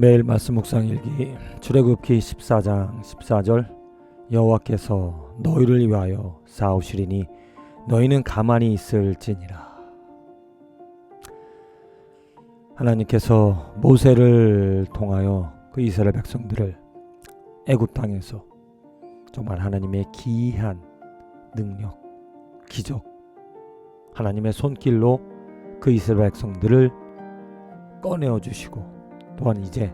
매일 말씀 묵상 일기 출애굽기 14장 14절 여호와께서 너희를 위하여 싸우시리니 너희는 가만히 있을지니라. 하나님께서 모세를 통하여 그 이스라엘 백성들을 애굽 땅에서 정말 하나님의 기이한 능력 기적 하나님의 손길로 그 이스라엘 백성들을 꺼내어 주시고 또한 이제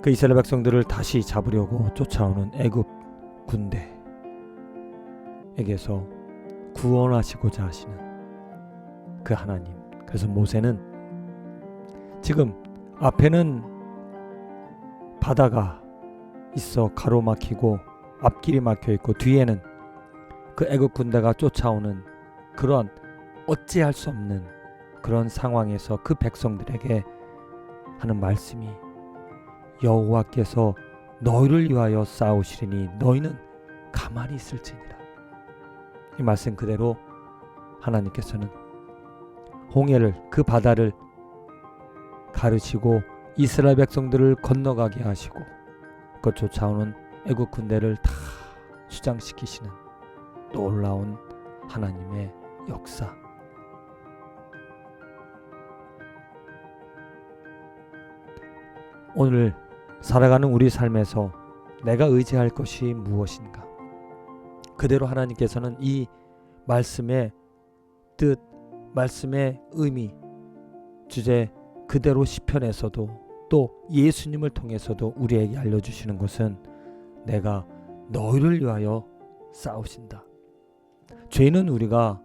그 이스라엘 백성들을 다시 잡으려고 쫓아오는 애굽 군대에게서 구원하시고자 하시는 그 하나님. 그래서 모세는 지금 앞에는 바다가 있어 가로막히고 앞길이 막혀 있고 뒤에는 그 애굽 군대가 쫓아오는 그런 어찌할 수 없는 그런 상황에서 그 백성들에게 하는 말씀이 여호와께서 너희를 위하여 싸우시리니 너희는 가만히 있을지니라. 이 말씀 그대로 하나님께서는 홍해를 그 바다를 가르치고 이스라엘 백성들을 건너가게 하시고 그 쫓아오는 애국 군대를 다 수장시키시는 놀라운 하나님의 역사. 오늘 살아가는 우리 삶에서 내가 의지할 것이 무엇인가? 그대로 하나님께서는 이 말씀의 뜻, 말씀의 의미, 주제 그대로 시편에서도 또 예수님을 통해서도 우리에게 알려주시는 것은 내가 너희를 위하여 싸우신다. 죄는 우리가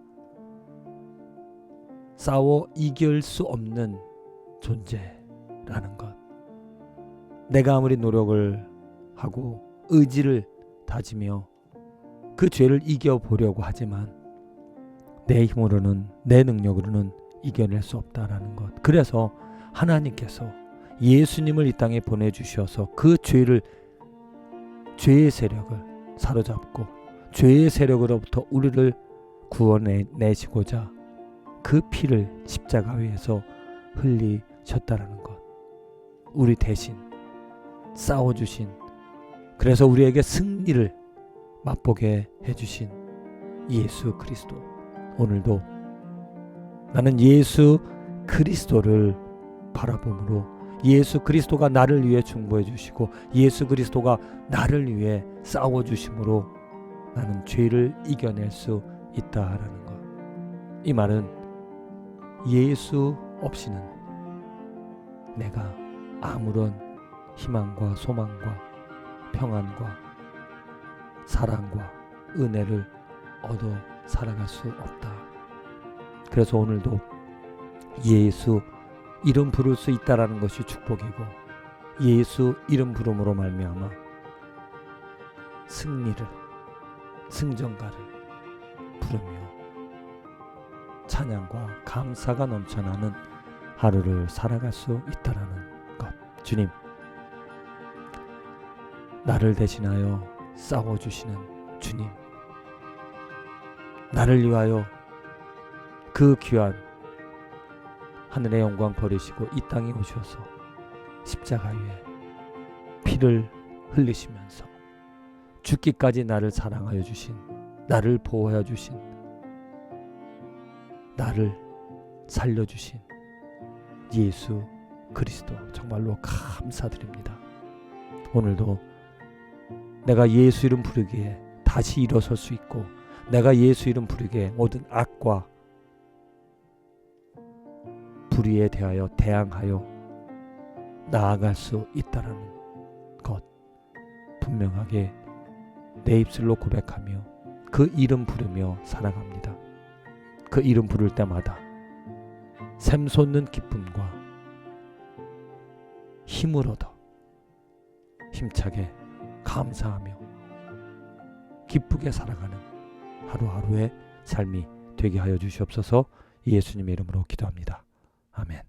싸워 이길 수 없는 존재라는 것. 내가 아무리 노력을 하고 의지를 다지며 그 죄를 이겨보려고 하지만 내 힘으로는 내 능력으로는 이겨낼 수 없다라는 것. 그래서 하나님께서 예수님을 이 땅에 보내주셔서 그 죄를 죄의 세력을 사로잡고 죄의 세력으로부터 우리를 구원해 내시고자 그 피를 십자가 위에서 흘리셨다라는 것. 우리 대신 싸워주신 그래서 우리에게 승리를 맛보게 해주신 예수 그리스도 오늘도 나는 예수 그리스도를 바라봄으로 예수 그리스도가 나를 위해 중보해 주시고 예수 그리스도가 나를 위해 싸워 주심으로 나는 죄를 이겨낼 수 있다라는 것. 이 말은 예수 없이는 내가 아무런 희망과 소망과 평안과 사랑과 은혜를 얻어 살아갈 수 없다. 그래서 오늘도 예수 이름 부를 수 있다라는 것이 축복이고 예수 이름 부름으로 말미암아 승리를 승전가를 부르며 찬양과 감사가 넘쳐나는 하루를 살아갈 수 있다라는 것. 주님 나를 대신하여 싸워주시는 주님. 나를 위하여 그 귀한 하늘의 영광 버리시고 이 땅에 오셔서 십자가 위에 피를 흘리시면서 죽기까지 나를 사랑하여 주신 나를 보호하여 주신 나를 살려 주신 예수 그리스도 정말로 감사드립니다. 오늘도 내가 예수 이름 부르기에 다시 일어설 수 있고 내가 예수 이름 부르기에 모든 악과 불의에 대하여 대항하여 나아갈 수 있다라는 것 분명하게 내 입술로 고백하며 그 이름 부르며 살아갑니다. 그 이름 부를 때마다 샘솟는 기쁨과 힘을 얻어 힘차게 감사하며 기쁘게 살아가는 하루하루의 삶이 되게 하여 주시옵소서 예수님의 이름으로 기도합니다. 아멘.